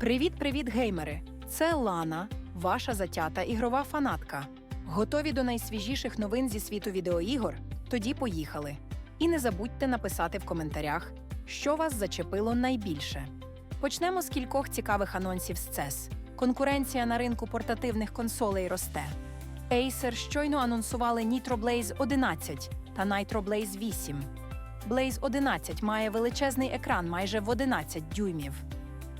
Привіт-привіт, геймери! Це Лана, ваша затята ігрова фанатка. Готові до найсвіжіших новин зі світу відеоігор? Тоді поїхали. І не забудьте написати в коментарях, що вас зачепило найбільше. Почнемо з кількох цікавих анонсів з CES. Конкуренція на ринку портативних консолей росте. Acer щойно анонсували Nitro Blaze 11 та Nitro Blaze 8. Blaze 11 має величезний екран майже в 11 дюймів.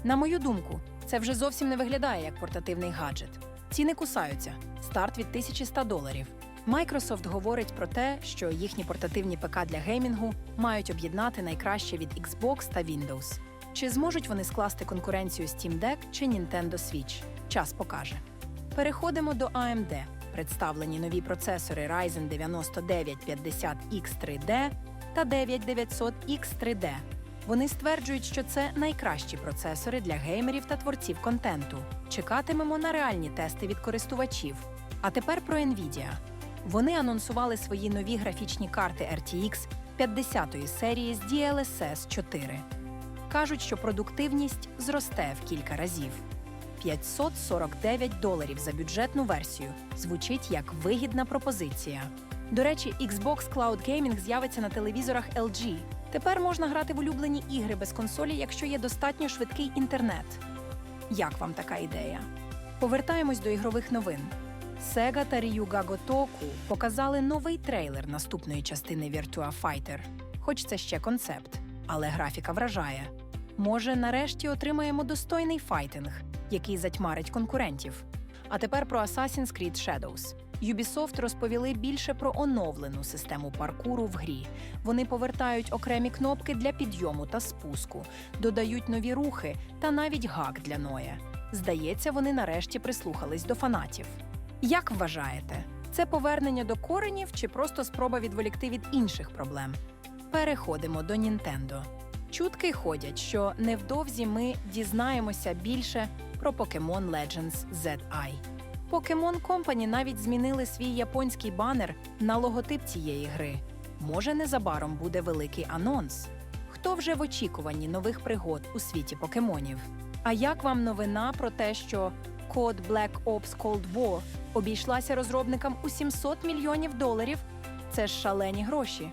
На мою думку, це вже зовсім не виглядає як портативний гаджет. Ціни кусаються. Старт від 1100 доларів. Microsoft говорить про те, що їхні портативні ПК для геймінгу мають об'єднати найкраще від Xbox та Windows. Чи зможуть вони скласти конкуренцію Steam Deck чи Nintendo Switch? Час покаже. Переходимо до AMD. Представлені нові процесори Ryzen 9950X3D та 9900X3D. Вони стверджують, що це найкращі процесори для геймерів та творців контенту. Чекатимемо на реальні тести від користувачів. А тепер про Nvidia. Вони анонсували свої нові графічні карти RTX 50-ї серії з DLSS 4. Кажуть, що продуктивність зросте в кілька разів. 549 доларів за бюджетну версію звучить як вигідна пропозиція. До речі, Xbox Cloud Gaming з'явиться на телевізорах LG. Тепер можна грати в улюблені ігри без консолі, якщо є достатньо швидкий інтернет. Як вам така ідея? Повертаємось до ігрових новин. Sega та Ryuga Gotoku показали новий трейлер наступної частини Virtua Fighter. Хоч це ще концепт, але графіка вражає. Може, нарешті отримаємо достойний файтинг, який затьмарить конкурентів. А тепер про Assassin's Creed Shadows. Ubisoft розповіли більше про оновлену систему паркуру в грі. Вони повертають окремі кнопки для підйому та спуску, додають нові рухи та навіть гак для Ноя. Здається, вони нарешті прислухались до фанатів. Як вважаєте, це повернення до коренів чи просто спроба відволікти від інших проблем? Переходимо до Nintendo. Чутки ходять, що невдовзі ми дізнаємося більше про Pokemon Legends ZI. Pokemon Company навіть змінили свій японський банер на логотип цієї гри. Може, незабаром буде великий анонс. Хто вже в очікуванні нових пригод у світі покемонів? А як вам новина про те, що код Black Ops Cold War обійшлася розробникам у 700 мільйонів доларів? Це ж шалені гроші.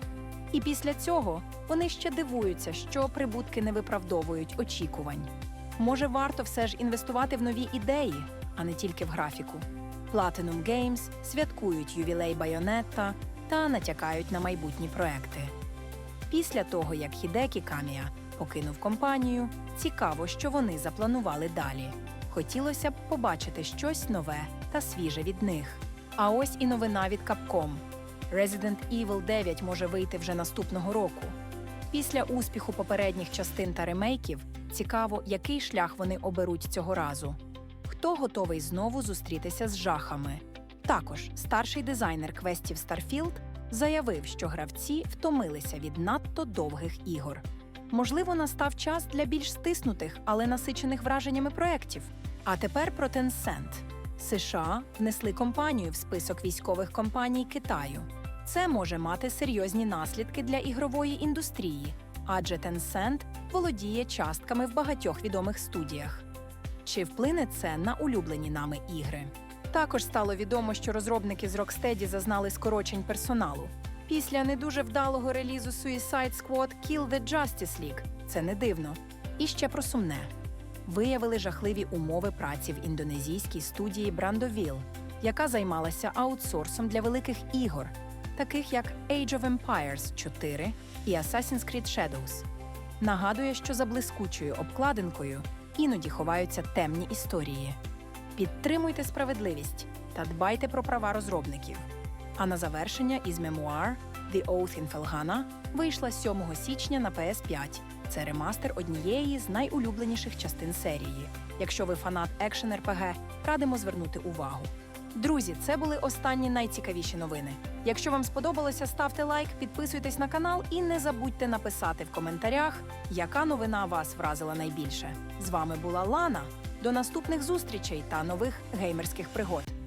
І після цього вони ще дивуються, що прибутки не виправдовують очікувань. Може, варто все ж інвестувати в нові ідеї, а не тільки в графіку. Platinum Games святкують ювілей Байонетта та натякають на майбутні проекти. Після того, як Хідекі Камія покинув компанію, цікаво, що вони запланували далі. Хотілося б побачити щось нове та свіже від них. А ось і новина від Capcom. Resident Evil 9 може вийти вже наступного року. Після успіху попередніх частин та ремейків цікаво, який шлях вони оберуть цього разу. Хто готовий знову зустрітися з жахами? Також старший дизайнер квестів Starfield заявив, що гравці втомилися від надто довгих ігор. Можливо, настав час для більш стиснутих, але насичених враженнями проєктів. А тепер про Tencent. США внесли компанію в список військових компаній Китаю. Це може мати серйозні наслідки для ігрової індустрії, адже Tencent володіє частками в багатьох відомих студіях. Чи вплине це на улюблені нами ігри? Також стало відомо, що розробники з Rocksteady зазнали скорочень персоналу. Після не дуже вдалого релізу Suicide Squad Kill the Justice League. Це не дивно. І ще про сумне. Виявили жахливі умови праці в індонезійській студії Brandoville, яка займалася аутсорсом для великих ігор, таких як Age of Empires 4 і Assassin's Creed Shadows. Нагадує, що за блискучою обкладинкою іноді ховаються темні історії. Підтримуйте справедливість та дбайте про права розробників. А на завершення із мемуар The Oath in Felghana вийшла 7 січня на PS5. Це ремастер однієї з найулюбленіших частин серії. Якщо ви фанат екшен РПГ, радимо звернути увагу. Друзі, це були останні найцікавіші новини. Якщо вам сподобалося, ставте лайк, підписуйтесь на канал і не забудьте написати в коментарях, яка новина вас вразила найбільше. З вами була Лана. До наступних зустрічей та нових геймерських пригод.